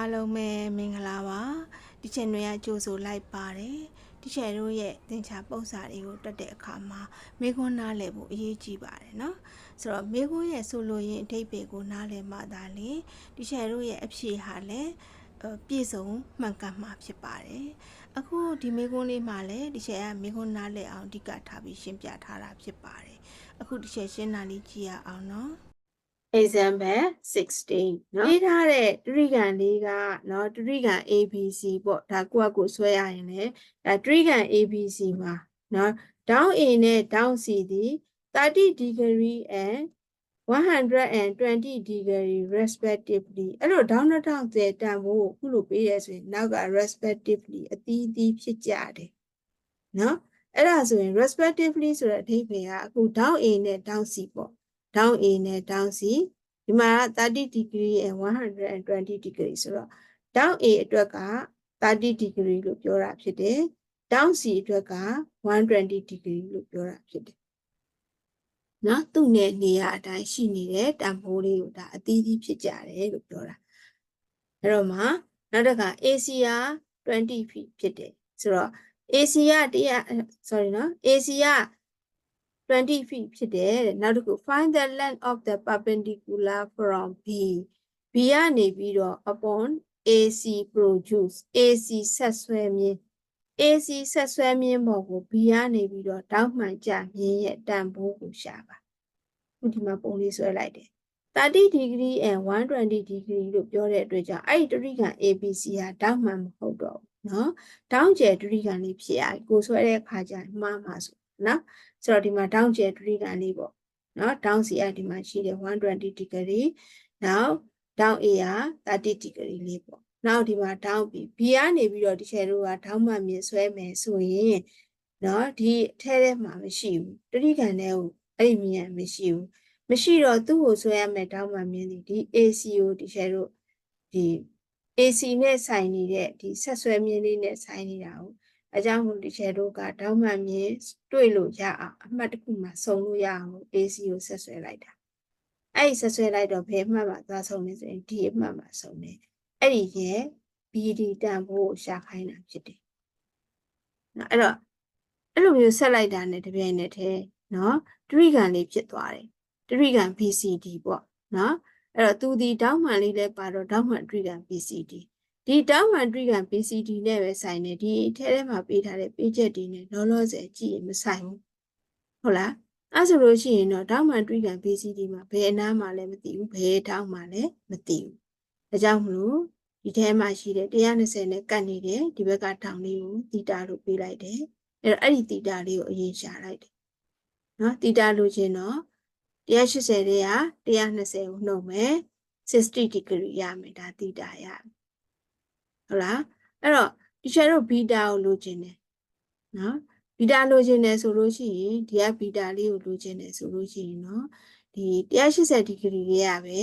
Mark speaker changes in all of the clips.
Speaker 1: အားလုံးပဲမင်္ဂလာပါဒီချန်တွေကကြိုဆိုလိုက်ပါတယ်ဒီချန်တို့ရဲ့သင်္ချာပုံစံတွေကိုတက်တဲ့အခါမှာမေခွန်းနားလည်ဖို့အရေးကြီးပါတယ်เนาะဆိုတော့မေခွန်းရဲ့ဆိုလိုရင်းအဓိပ္ပာယ်ကိုနားလည်မှသာလေဒီချန်တို့ရဲ့အဖြေဟာလည်းအဲပြည့်စုံမှန်ကန်မှာဖြစ်ပါတယ်အခုဒီမေခွန်းလေးမှာလည်းဒီချန်ကမေခွန်းနားလည်အောင်အဓိကထားပြီးရှင်းပြထားတာဖြစ်ပါတယ်အခုဒီချန်ရှင်းတာလေးကြည့်ရအောင်เนาะ
Speaker 2: example 16เนาะပေးထားတဲ့တရိကံလေးကเนาะတရိကံ ABC ပေါ့ဒါကိုယ့်အကိုဆွဲရရင်လေဒါတရိကံ ABC မှာเนาะ down A နဲ့ down C သည်30 degree and 120 degree respectively အဲ့လို down နဲ့ down တဲ့တန်ဖို့ခုလိုပေးရဆိုရင်နောက်က respectively အသီးသီးဖြစ်ကြတယ်เนาะအဲ့ဒါဆိုရင် respectively ဆိုတဲ့အဓိပ္ပာယ်ကအခု down A နဲ့ down C ပေါ့ down A နဲ့ down C ဒီမှာက30 degree and 120 degree ဆိုတော့ down A အတွက်က30 degree လို့ပြောတာဖြစ်တယ် down C အတွက်က120 degree လို့ပြောတာဖြစ်တယ်နော်သူ့နဲ့နေရာအတိုင်းရှိနေတဲ့တန်ဖိုးလေးကိုဒါအသီးသီးဖြစ်ကြတယ်လို့ပြောတာအဲ့တော့မှနောက်တစ်ခါ AC က20 feet ဖြစ်တယ်ဆိုတော့ AC က100 sorry နော် AC က 20 feet ဖြစ်တယ်တဲ့နောက်တစ်ခု find the length of the perpendicular from B B ကနေပြီးတော့ upon AC produce AC ဆက်ဆွဲမြင်း AC ဆက်ဆွဲမြင်းပေါ်ကို B ကနေပြီးတော့တောက်မှန်ကြမြင်းရဲ့တန်ဖိုးကိုရှာပါခုဒီမှာပုံလေးဆွဲလိုက်တယ်30 degree and 120 degree လို့ပြောတဲ့အတွက်ကြောင့်အဲ့ဒီတရိကံ ABC ဟာတောက်မှန်မဟုတ်တော့ဘူးเนาะတောင်းကျယ်တရိကံလေးဖြစ်ရကိုဆွဲတဲ့အခါကျမှားမှာဆို နော်ဆိုတော့ဒီမှာ down ကျယ်တရိကံလေးပေါ့နော် down C ကဒီမှာရှိတယ်120 degree နောက် down A က30 degree လေးပေါ့နောက်ဒီမှာ down B B ကနေပြီးတော့ဒီချယ်တို့က down မှမြင်ဆွဲမယ်ဆိုရင်နော်ဒီထဲထဲမှာမရှိဘူးတရိကံထဲကိုအဲ့ဒီမြင်မရှိဘူးမရှိတော့သူ့ကိုဆွဲရမယ် down မှမြင်ဒီဒီ AC ကိုဒီချယ်တို့ဒီ AC နဲ့ဆိုင်နေတဲ့ဒီဆက်ဆွဲမြင်းလေးနဲ့ဆိုင်နေတာကို အကြောင်းမို့ဒီချေတို့ကတောင်းမှန်မြင်တွေ့လို့ရအောင်အမှတ်တစ်ခုမှစုံလို့ရအောင် AC ကိုဆက်ဆွဲလိုက်တာအဲ့ဒီဆက်ဆွဲလိုက်တော့ဘယ်အမှတ်မှသွားဆုံးလဲဆိုရင်ဒီအမှတ်မှဆုံးတယ်အဲ့ဒီရဲ့ BD တန်ဖို့ရှာခိုင်းတာဖြစ်တယ်နော်အဲ့တော့အဲ့လိုမျိုးဆက်လိုက်တာနဲ့တပြိုင်နက်တည်းနော်တရိကန်လေးဖြစ်သွားတယ်တရိကန် BCD ပေါ့နော်အဲ့တော့သူဒီတောင်းမှန်လေးလဲပါတော့တောင်းမှန်တရိကန် BCD ဒီတောင်းမှန်တရိကန် BCD နဲ့ပဲဆိုင်နေဒီထဲထဲမှာပေးထားတဲ့ page တွေနဲ့လောလောဆယ်ကြည့်ရင်မဆိုင်ဘူးဟုတ်လားအဲဆိုလို့ရှိရင်တော့တောင်းမှန်တရိကန် BCD မှာဘယ်အနားမှာလဲမသိဘူးဘယ်တောင်းမှလဲမသိဘူးဒါကြောင့်မလို့ဒီထဲမှာရှိတဲ့120နဲ့ကတ်နေတယ်ဒီဘက်ကထောင်လေးကိုတီတာလို့ပေးလိုက်တယ်အဲ့တော့အဲ့ဒီတီတာလေးကိုအရင်ရှာလိုက်တယ်နော်တီတာလို့ချင်းတော့180တဲ့က120ကိုနှုတ်မယ်60 degree ရမယ်ဒါတီတာရမယ် ဟုတ်လားအဲ့တော့ဒီချက်တို့ဘီတာကိုလိုချင်တယ်နော်ဘီတာလိုချင်တယ်ဆိုလို့ရှိရင်ဒီကဘီတာလေးကိုလိုချင်တယ်ဆိုလို့ရှိရင်နော်ဒီ180ဒီဂရီလေးရပဲ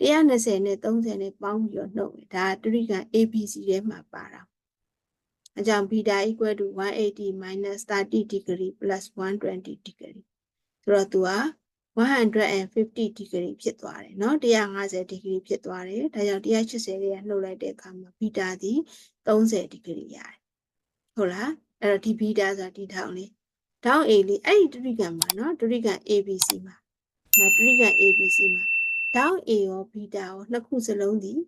Speaker 2: 120နဲ့30နဲ့ပေါင်းပြီးတော့နှုတ်မယ်ဒါတရိကံ ABC ထဲမှာပါတာအကြောင်းဘီတာ equal to 180 minus 30 degree plus 120 degree ဆိုတော့သူက 150 degree ဖြစ်သွားတယ်เนาะ150 degree ဖြစ်သွားတယ်ဒါကြောင့်180လေးကနှုတ်လိုက်တဲ့အခါမှာဘီတာသည်30 degree ရတယ်ဟုတ်လားအဲ့တော့ဒီဘီတာဆိုတာဒီထောင်လေးထောင် A လေးအဲ့ဒီတရိကံမှာเนาะတရိကံ ABC မှာနော်တရိကံ ABC မှာထောင် A ရောဘီတာရောနှစ်ခုစလုံးသည်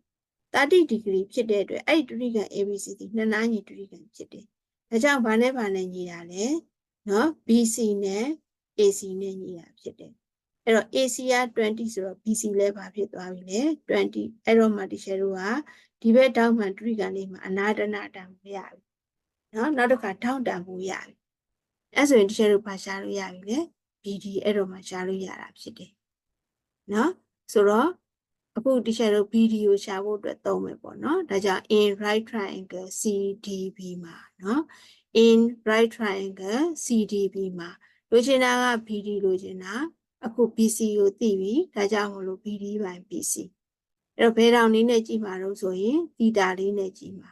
Speaker 2: 30 degree ဖြစ်တဲ့အတွက်အဲ့ဒီတရိကံ ABC သည်နှစ်နားညီတရိကံဖြစ်တယ်ဒါကြောင့်ဘာနဲ့ဘာနဲ့ညီတာလဲเนาะ BC နဲ့ AC နဲ့ညီတာဖြစ်တယ် အဲ့တော့ AC က20ဆိုတော့ BC လည်းဘာဖြစ်သွားပြီလဲ20အဲ့တော့မှတရှယ်တို့ကဒီဘက်တောင်းမှတရိကံလေးမှာအနာတနာတံမရဘူးနော်နောက်တစ်ခါထောင်းတံမရဘူးအဲ့ဆိုရင်တရှယ်တို့ဘာရှာလို့ရပြီလဲ BD အဲ့တော့မှရှာလို့ရတာဖြစ်တယ်နော်ဆိုတော့အခုတရှယ်တို့ BD ကိုရှာဖို့အတွက်သုံးမယ်ပေါ့နော်ဒါကြောင့် in right triangle CDB မှာနော် in right triangle CDB မှာလိုချင်တာက BD လိုချင်တာ အခု BC ကိုသိပြီဒါကြောင့်မလို့ BD ပိုင်း BC အဲ့တော့ဘယ်တောင်လေးနဲ့ကြည့်မှာတော့ဆိုရင်သီတာလေးနဲ့ကြည့်မှာ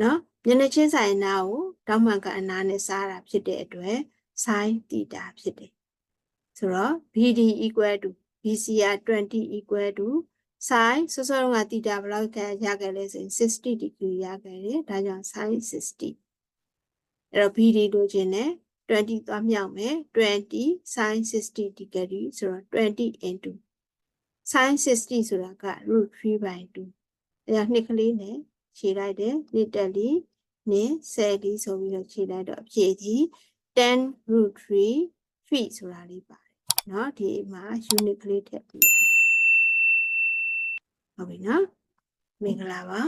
Speaker 2: နော်မျက်နှာချင်းဆိုင်နာကိုတောင်းမှန်ကအနာနဲ့စားတာဖြစ်တဲ့အတွက် sin သီတာဖြစ်တယ်ဆိုတော့ BD equal to BC က20 equal to sin စောစောတုန်းကတီတာဘယ်လောက်ရခဲ့လဲဆိုရင်60 degree ရခဲ့တယ်ဒါကြောင့် sin 60အဲ့တော့ BD လိုချင်တယ် 20သွားမြောက်မယ်20 sin 60 degree ဆိုတော့20 into sin 60ဆိုတာက root 3 by 2အဲ့ဒါနှစ်ကလေးနဲ့ခြေလိုက်တယ်နှစ်တက်လီနဲ့10လီဆိုပြီးတော့ခြေလိုက်တော့အဖြေဒီ10 root 3 feet ဆိုတာလေးပါတယ်เนาะဒီမှာ unit ကလေးထည့်ပြရတယ်ဟုတ်ပြီနော်မင်္ဂလာပါ